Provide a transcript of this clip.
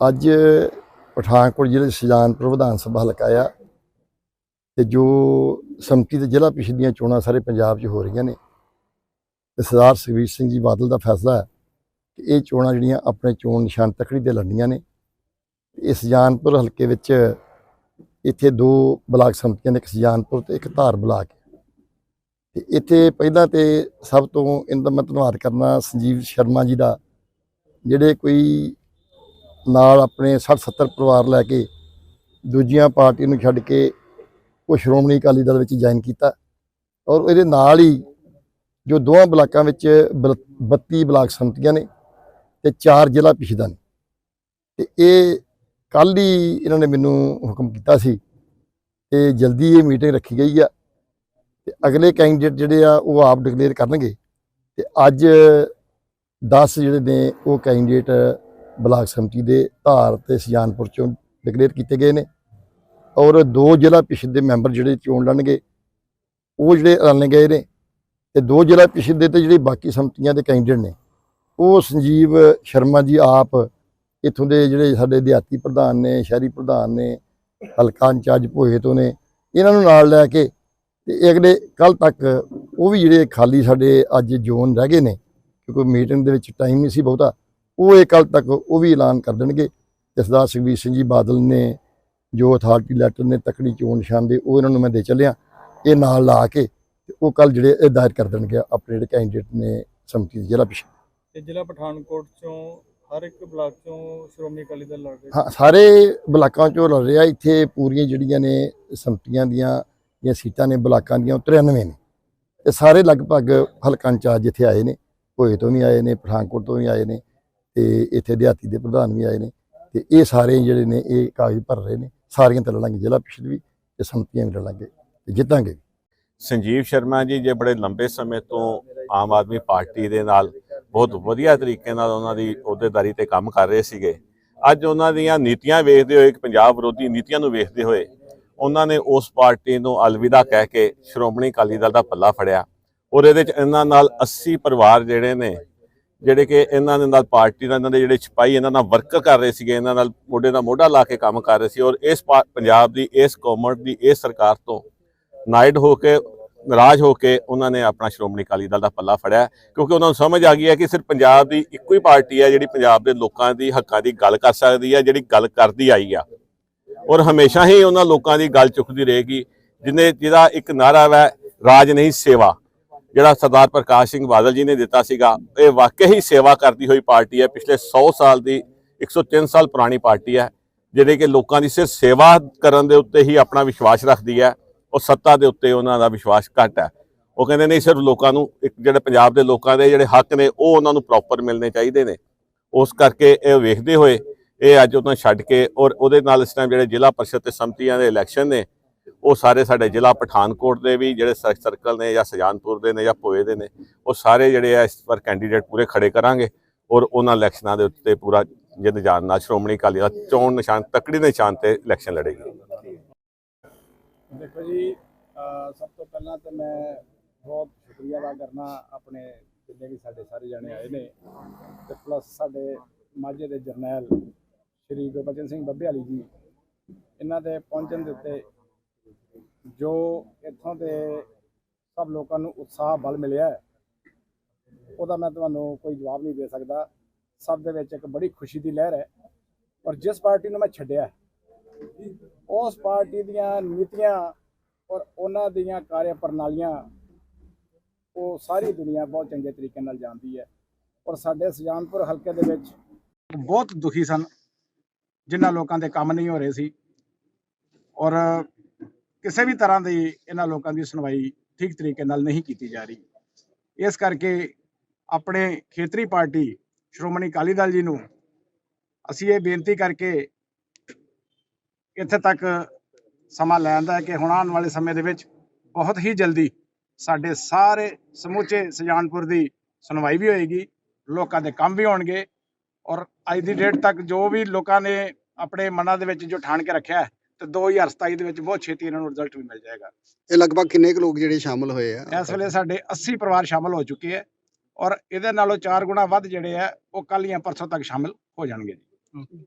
ਅੱਜ ਪਠਾਨਕੋਟ ਜ਼ਿਲ੍ਹੇ ਸੁਜਾਨਪੁਰ ਵਿਧਾਨ ਸਭਾ ਹਲਕਾ ਆ ਤੇ ਜੋ ਸੰਮਤੀ ਦੇ ਜ਼ਿਲ੍ਹਾ ਪ੍ਰੀਸ਼ਦ ਦੀਆਂ ਚੋਣਾਂ ਸਾਰੇ ਪੰਜਾਬ 'ਚ ਹੋ ਰਹੀਆਂ ਨੇ ਤੇ ਸਰਦਾਰ ਸੁਖਬੀਰ ਸਿੰਘ ਜੀ ਬਾਦਲ ਦਾ ਫੈਸਲਾ ਹੈ ਕਿ ਇਹ ਚੋਣਾਂ ਜਿਹੜੀਆਂ ਆਪਣੇ ਚੋਣ ਨਿਸ਼ਾਨ ਤਕੜੀ ਤੇ ਲੜਨੀਆਂ ਨੇ। ਤੇ ਇਹ ਸੁਜਾਨਪੁਰ ਹਲਕੇ ਵਿੱਚ ਇੱਥੇ ਦੋ ਬਲਾਕ ਸਮਤੀਆਂ ਨੇ, ਇੱਕ ਸੁਜਾਨਪੁਰ ਤੇ ਇੱਕ ਧਾਰ ਬਲਾਕ। ਤੇ ਇੱਥੇ ਪਹਿਲਾਂ ਤੇ ਸਭ ਤੋਂ ਇਹਨਾਂ ਦਾ ਮੈਂ ਧੰਨਵਾਦ ਕਰਨਾ ਸੰਜੀਵ ਸ਼ਰਮਾ ਜੀ ਦਾ, ਜਿਹੜੇ ਕੋਈ ਨਾਲ ਆਪਣੇ 60 70 ਪਰਿਵਾਰ ਲੈ ਕੇ ਦੂਜੀਆਂ ਪਾਰਟੀ ਨੂੰ ਛੱਡ ਕੇ ਉਹ ਸ਼੍ਰੋਮਣੀ ਅਕਾਲੀ ਦਲ ਵਿੱਚ ਜੁਆਇਨ ਕੀਤਾ ਔਰ ਇਹਦੇ ਨਾਲ ਹੀ ਜੋ ਦੋਵਾਂ ਬਲਾਕਾਂ ਵਿੱਚ ਬਲ- 32 ਬਲਾਕ ਸੰਮਤੀਆਂ ਨੇ ਤੇ ਚਾਰ ਜ਼ਿਲ੍ਹਾ ਪਿਛਦਾ ਨੇ। ਤੇ ਇਹ ਕੱਲ ਹੀ ਇਹਨਾਂ ਨੇ ਮੈਨੂੰ ਹੁਕਮ ਕੀਤਾ ਸੀ ਤੇ ਜਲਦੀ ਇਹ ਮੀਟਿੰਗ ਰੱਖੀ ਗਈ ਆ ਤੇ ਅਗਲੇ ਕੈਂਡੀਡੇਟ ਜਿਹੜੇ ਆ ਉਹ ਆਪ ਡਿਕਲੇਅਰ ਕਰਨਗੇ ਤੇ ਅੱਜ 10 ਜਿਹੜੇ ਨੇ ਉਹ ਕੈਂਡੀਡੇਟ ਬਲਾਕ ਸੰਮਤੀ ਦੇ ਧਾਰ ਤੇ ਸੁਜਾਨਪੁਰ ਚੋਂ ਡਿਕਲੇਅਰ ਕੀਤੇ ਗਏ ਨੇ। ਔਰ ਦੋ ਜ਼ਿਲ੍ਹਾ ਪਿਛਦ ਦੇ ਮੈਂਬਰ ਜਿਹੜੇ ਚੋਣ ਲੜਨਗੇ, ਉਹ ਜਿਹੜੇ ਐਲਾਨੇ ਗਏ ਨੇ ਤੇ ਦੋ ਜ਼ਿਲ੍ਹਾ ਪਿਛਦ ਦੇ ਤੇ ਜਿਹੜੇ ਬਾਕੀ ਸੰਮਤੀਆਂ ਦੇ ਕੈਂਡੀਡੇਟ ਨੇ, ਉਹ ਸੰਜੀਵ ਸ਼ਰਮਾ ਜੀ ਆਪ ਇੱਥੋਂ ਦੇ ਜਿਹੜੇ ਸਾਡੇ ਦਿਹਾਤੀ ਪ੍ਰਧਾਨ ਨੇ, ਸ਼ਹਿਰੀ ਪ੍ਰਧਾਨ ਨੇ ਹਲਕਾ ਇੰਚਾਰਜ ਭੋਏ ਤੋਂ ਨੇ, ਇਹਨਾਂ ਨੂੰ ਨਾਲ ਲੈ ਕੇ ਤੇ ਇਹ ਅਗਲੇ ਕੱਲ ਤੱਕ ਉਹ ਵੀ ਜਿਹੜੇ ਖਾਲੀ ਸਾਡੇ ਅੱਜ ਜ਼ੋਨ ਰਹਿ ਗਏ ਨੇ, ਕਿਉਂਕਿ ਮੀਟਿੰਗ ਦੇ ਵਿੱਚ ਟਾਈਮ ਨਹੀਂ ਸੀ ਬਹੁਤਾ। ਉਹ ਇਹ ਕੱਲ ਤੱਕ ਉਹ ਵੀ ਐਲਾਨ ਕਰ ਦੇਣਗੇ। ਤੇ ਸਰਦਾਰ ਸੁਖਬੀਰ ਸਿੰਘ ਜੀ ਬਾਦਲ ਨੇ ਜੋ ਅਥਾਰਟੀ ਲੈਟਰ ਨੇ ਤਕੜੀ ਚੋਣ ਨਿਸ਼ਾਨ ਦੇ ਉਹ ਇਹਨਾਂ ਨੂੰ ਮੈਂ ਦੇ ਚੱਲਿਆ। ਇਹ ਨਾਲ ਲਾ ਕੇ ਉਹ ਕੱਲ ਜਿਹੜੇ ਇਹ ਦਾਇਰ ਕਰ ਦੇਣਗੇ ਆਪਣੇ ਜਿਹੜੇ ਕੈਂਡੀਡੇਟ ਨੇ ਸੰਮਤੀ ਜ਼ਿਲ੍ਹਾ ਪਿਛੇ। ਤੇ ਜ਼ਿਲ੍ਹਾ ਪਠਾਨਕੋਟ ਚੋਂ ਹਰ ਇੱਕ ਬਲਾਕ ਚੋਂ ਸ਼੍ਰੋਮਣੀ ਅਕਾਲੀ ਦਲ ਲੜ ਰਹੇ ਹਾਂ ਸਾਰੇ ਬਲਾਕਾਂ ਚੋਂ ਲੜ ਰਿਹਾ। ਇੱਥੇ ਪੂਰੀਆਂ ਜਿਹੜੀਆਂ ਨੇ ਸੰਮਤੀਆਂ ਦੀਆਂ ਜਾਂ ਸੀਟਾਂ ਨੇ ਬਲਾਕਾਂ ਦੀਆਂ ਉਹ 93 ਨੇ। ਤੇ ਸਾਰੇ ਲਗਭਗ ਹਲਕਾ ਇੰਚਾਰਜ ਇੱਥੇ ਆਏ ਨੇ। ਭੋਏ ਤੋਂ ਵੀ ਆਏ ਨੇ ਪਠਾਨਕੋਟ ਤੋਂ ਵੀ ਆਏ ਨੇ। ਤੇ ਇੱਥੇ ਦਿਹਾਤੀ ਦੇ ਪ੍ਰਧਾਨ ਵੀ ਆਏ ਨੇ ਤੇ ਇਹ ਸਾਰੇ ਜਿਹੜੇ ਨੇ ਇਹ ਕਾਗਜ਼ ਭਰ ਰਹੇ ਨੇ, ਸਾਰੀਆਂ ਤੇ ਲੜਾਂਗੇ ਜ਼ਿਲ੍ਹਾ ਪਿਛੜ ਵੀ ਤੇ ਸੰਮਤੀਆਂ ਵੀ ਲੜਾਂਗੇ ਤੇ ਜਿੱਤਾਂਗੇ। ਸੰਜੀਵ ਸ਼ਰਮਾ ਜੀ, ਜੇ ਬੜੇ ਲੰਬੇ ਸਮੇਂ ਤੋਂ ਆਮ ਆਦਮੀ ਪਾਰਟੀ ਦੇ ਨਾਲ ਬਹੁਤ ਵਧੀਆ ਤਰੀਕੇ ਨਾਲ ਉਹਨਾਂ ਦੀ ਅਹੁਦੇਦਾਰੀ ਤੇ ਕੰਮ ਕਰ ਰਹੇ ਸੀਗੇ, ਅੱਜ ਉਹਨਾਂ ਦੀਆਂ ਨੀਤੀਆਂ ਵੇਖਦੇ ਹੋਏ ਪੰਜਾਬ ਵਿਰੋਧੀ ਨੀਤੀਆਂ ਨੂੰ ਵੇਖਦੇ ਹੋਏ ਉਹਨਾਂ ਨੇ ਉਸ ਪਾਰਟੀ ਨੂੰ ਅਲਵਿਦਾ ਕਹਿ ਕੇ ਸ਼੍ਰੋਮਣੀ ਅਕਾਲੀ ਦਲ ਦਾ ਪੱਲਾ ਫੜਿਆ ਔਰ ਇਹਦੇ ਚ ਇਹਨਾਂ ਨਾਲ 80 ਪਰਿਵਾਰ ਜਿਹੜੇ ਨੇ ਜਿਹੜੇ ਕਿ ਇਹਨਾਂ ਦੇ ਨਾਲ ਪਾਰਟੀ ਨਾਲ, ਇਹਨਾਂ ਦੇ ਜਿਹੜੇ ਸਿਪਾਹੀ ਇਹਨਾਂ ਨਾਲ ਵਰਕ ਕਰ ਰਹੇ ਸੀਗੇ, ਇਹਨਾਂ ਨਾਲ ਮੋਢੇ ਨਾਲ ਮੋਢਾ ਲਾ ਕੇ ਕੰਮ ਕਰ ਰਹੇ ਸੀ ਔਰ ਇਸ ਪਾ- ਪੰਜਾਬ ਦੀ, ਇਸ ਕੌਮਟ ਦੀ, ਇਸ ਸਰਕਾਰ ਤੋਂ ਨਾਇਡ ਹੋ ਕੇ, ਨਾਰਾਜ਼ ਹੋ ਕੇ ਉਹਨਾਂ ਨੇ ਆਪਣਾ ਸ਼੍ਰੋਮਣੀ ਅਕਾਲੀ ਦਲ ਦਾ ਪੱਲਾ ਫੜਿਆ। ਕਿਉਂਕਿ ਉਹਨਾਂ ਨੂੰ ਸਮਝ ਆ ਗਈ ਹੈ ਕਿ ਸਿਰਫ ਪੰਜਾਬ ਦੀ ਇੱਕੋ ਹੀ ਪਾਰਟੀ ਹੈ ਜਿਹੜੀ ਪੰਜਾਬ ਦੇ ਲੋਕਾਂ ਦੀ ਹੱਕਾਂ ਦੀ ਗੱਲ ਕਰ ਸਕਦੀ ਹੈ, ਜਿਹੜੀ ਗੱਲ ਕਰਦੀ ਆਈ ਆ। ਔਰ ਹਮੇਸ਼ਾ ਹੀ ਉਹਨਾਂ ਲੋਕਾਂ ਦੀ ਗੱਲ ਚੁੱਕਦੀ ਰਹੇਗੀ ਜਿਹਨੇ ਜਿਹਦਾ ਇੱਕ ਨਾਰਾ ਹੈ ਰਾਜ ਨਹੀਂ ਸੇਵਾ। ਜਿਹੜਾ ਸਰਦਾਰ ਪ੍ਰਕਾਸ਼ ਸਿੰਘ ਬਾਦਲ ਜੀ ਨੇ ਦਿੱਤਾ ਸੀਗਾ, ਇਹ ਵਾਕਈ ਹੀ ਸੇਵਾ ਕਰਦੀ ਹੋਈ ਪਾਰਟੀ ਹੈ। ਪਿਛਲੇ 100 ਸਾਲ ਦੀ 103 ਸਾਲ ਪੁਰਾਣੀ ਪਾਰਟੀ ਹੈ, ਜਿਹੜੇ ਕਿ ਲੋਕਾਂ ਦੀ ਸਿਰਫ ਸੇਵਾ ਕਰਨ ਦੇ ਉੱਤੇ ਹੀ ਆਪਣਾ ਵਿਸ਼ਵਾਸ ਰੱਖਦੀ ਹੈ, ਉਹ ਸੱਤਾ ਦੇ ਉੱਤੇ ਉਹਨਾਂ ਦਾ ਵਿਸ਼ਵਾਸ ਘੱਟ ਹੈ। ਉਹ ਕਹਿੰਦੇ ਨਹੀਂ, ਸਿਰਫ ਲੋਕਾਂ ਨੂੰ, ਇੱਕ ਜਿਹੜੇ ਪੰਜਾਬ ਦੇ ਲੋਕਾਂ ਦੇ ਜਿਹੜੇ ਹੱਕ ਨੇ, ਉਹ ਉਹਨਾਂ ਨੂੰ ਪ੍ਰੋਪਰ ਮਿਲਣੇ ਚਾਹੀਦੇ ਨੇ। ਉਸ ਕਰਕੇ ਇਹ ਵੇਖਦੇ ਹੋਏ, ਇਹ ਅੱਜ ਉਹਨਾਂ ਛੱਡ ਕੇ ਔਰ ਉਹਦੇ ਨਾਲ ਇਸ ਟਾਈਮ ਜਿਹੜੇ ਜ਼ਿਲ੍ਹਾ ਪਰਿਸ਼ਦ ਤੇ ਸੰਮਤੀਆਂ ਦੇ ਇਲੈਕਸ਼ਨ ਨੇ ਉਹ ਸਾਰੇ ਸਾਡੇ ਜ਼ਿਲ੍ਹਾ ਪਠਾਨਕੋਟ ਦੇ ਵੀ ਜਿਹੜੇ ਸਰਕਲ ਨੇ ਜਾਂ ਸਜਾਨਪੁਰ ਦੇ ਨੇ ਜਾਂ ਭੋਏ ਦੇ ਨੇ, ਉਹ ਸਾਰੇ ਜਿਹੜੇ ਆ ਇਸ ਵਾਰ ਕੈਂਡੀਡੇਟ ਪੂਰੇ ਖੜੇ ਕਰਾਂਗੇ ਔਰ ਉਹਨਾਂ ਇਲੈਕਸ਼ਨਾਂ ਦੇ ਉੱਤੇ ਪੂਰਾ ਜਿੱਦ ਜਾਨ ਨਾਲ ਸ਼੍ਰੋਮਣੀ ਅਕਾਲੀ ਦਲ ਚੋਣ ਨਿਸ਼ਾਨ, ਤਕੜੀ ਨਿਸ਼ਾਨ ਤੇ ਇਲੈਕਸ਼ਨ ਲੜੇਗੀ। ਦੇਖੋ ਜੀ ਸਭ ਤੋਂ ਪਹਿਲਾਂ ਤਾਂ ਮੈਂ ਬਹੁਤ ਸ਼ੁਕਰੀਆ ਅਦਾ ਕਰਨਾ ਆਪਣੇ ਜਿੰਨੇ ਵੀ ਸਾਡੇ ਸਾਰੇ ਜਾਣੇ ਆਏ ਨੇ ਤੇ ਪਲੱਸ ਸਾਡੇ ਮਾਝੇ ਦੇ ਜਰਨੈਲ ਸ਼੍ਰੀ ਗੁਰਬਚਨ ਸਿੰਘ ਬੱਬੇ ਵਾਲੀ ਜੀ, ਇਹਨਾਂ ਦੇ ਪਹੁੰਚਣ ਦੇ ਉੱਤੇ ਜੋ ਇੱਥੋਂ ਦੇ ਸਭ ਲੋਕਾਂ ਨੂੰ ਉਤਸ਼ਾਹ ਬਲ ਮਿਲਿਆ ਹੈ, ਉਹਦਾ ਮੈਂ ਤੁਹਾਨੂੰ ਕੋਈ ਜਵਾਬ ਨਹੀਂ ਦੇ ਸਕਦਾ। ਸਭ ਦੇ ਵਿੱਚ ਇੱਕ ਬੜੀ ਖੁਸ਼ੀ ਦੀ ਲਹਿਰ ਹੈ। ਔਰ ਜਿਸ ਪਾਰਟੀ ਨੂੰ ਮੈਂ ਛੱਡਿਆ ਹੈ, ਉਸ ਪਾਰਟੀ ਦੀਆਂ ਨੀਤੀਆਂ ਔਰ ਉਹਨਾਂ ਦੀਆਂ ਕਾਰਜ ਪ੍ਰਣਾਲੀਆਂ ਉਹ ਸਾਰੀ ਦੁਨੀਆ ਬਹੁਤ ਚੰਗੇ ਤਰੀਕੇ ਨਾਲ ਜਾਣਦੀ ਹੈ। ਔਰ ਸਾਡੇ ਸੁਜਾਨਪੁਰ ਹਲਕੇ ਦੇ ਵਿੱਚ ਬਹੁਤ ਦੁਖੀ ਸਨ ਜਿਨ੍ਹਾਂ ਲੋਕਾਂ ਦੇ ਕੰਮ ਨਹੀਂ ਹੋ ਰਹੇ ਸੀ। ਔਰ ਕਿਸੇ ਵੀ ਤਰ੍ਹਾਂ ਦੀ ਇਹਨਾਂ ਲੋਕਾਂ ਦੀ ਸੁਣਵਾਈ ਠੀਕ ਤਰੀਕੇ ਨਾਲ ਨਹੀਂ ਕੀਤੀ ਜਾ ਰਹੀ। ਇਸ ਕਰਕੇ ਆਪਣੇ ਖੇਤਰੀ ਪਾਰਟੀ ਸ਼੍ਰੋਮਣੀ ਅਕਾਲੀ ਦਲ ਜੀ ਨੂੰ ਅਸੀਂ ਇਹ ਬੇਨਤੀ ਕਰਕੇ ਇੱਥੇ ਤੱਕ ਸਮਾਂ ਲੈਣ ਦਾ ਕਿ ਹੁਣ ਆਉਣ ਵਾਲੇ ਸਮੇਂ ਦੇ ਵਿੱਚ ਬਹੁਤ ਹੀ ਜਲਦੀ ਸਾਡੇ ਸਾਰੇ ਸਮੁੱਚੇ ਸੁਜਾਨਪੁਰ ਦੀ ਸੁਣਵਾਈ ਵੀ ਹੋਏਗੀ, ਲੋਕਾਂ ਦੇ ਕੰਮ ਵੀ ਹੋਣਗੇ ਔਰ ਅੱਜ ਦੀ ਡੇਟ ਤੱਕ ਜੋ ਵੀ ਲੋਕਾਂ ਨੇ ਆਪਣੇ ਮਨਾਂ ਦੇ ਵਿੱਚ ਜੋ ਠਾਣ ਕੇ ਰੱਖਿਆ ਤੇ 2027 ਦੇ ਵਿੱਚ ਬਹੁਤ ਛੇਤੀ ਇਹਨਾਂ ਨੂੰ ਰਿਜ਼ਲਟ ਵੀ ਮਿਲ ਜਾਏਗਾ। ਇਹ ਲਗਭਗ ਕਿੰਨੇ ਕੁ ਲੋਕ ਜਿਹੜੇ ਸ਼ਾਮਲ ਹੋਏ ਆ? ਇਸ ਵੇਲੇ ਸਾਡੇ 80 ਪਰਿਵਾਰ ਸ਼ਾਮਲ ਹੋ ਚੁੱਕੇ ਹੈ ਔਰ ਇਹਦੇ ਨਾਲੋਂ 4 ਗੁਣਾ ਵੱਧ ਜਿਹੜੇ ਆ ਉਹ ਕੱਲ੍ਹ ਜਾਂ ਪਰਸੋਂ ਤੱਕ ਸ਼ਾਮਲ ਹੋ ਜਾਣਗੇ ਜੀ।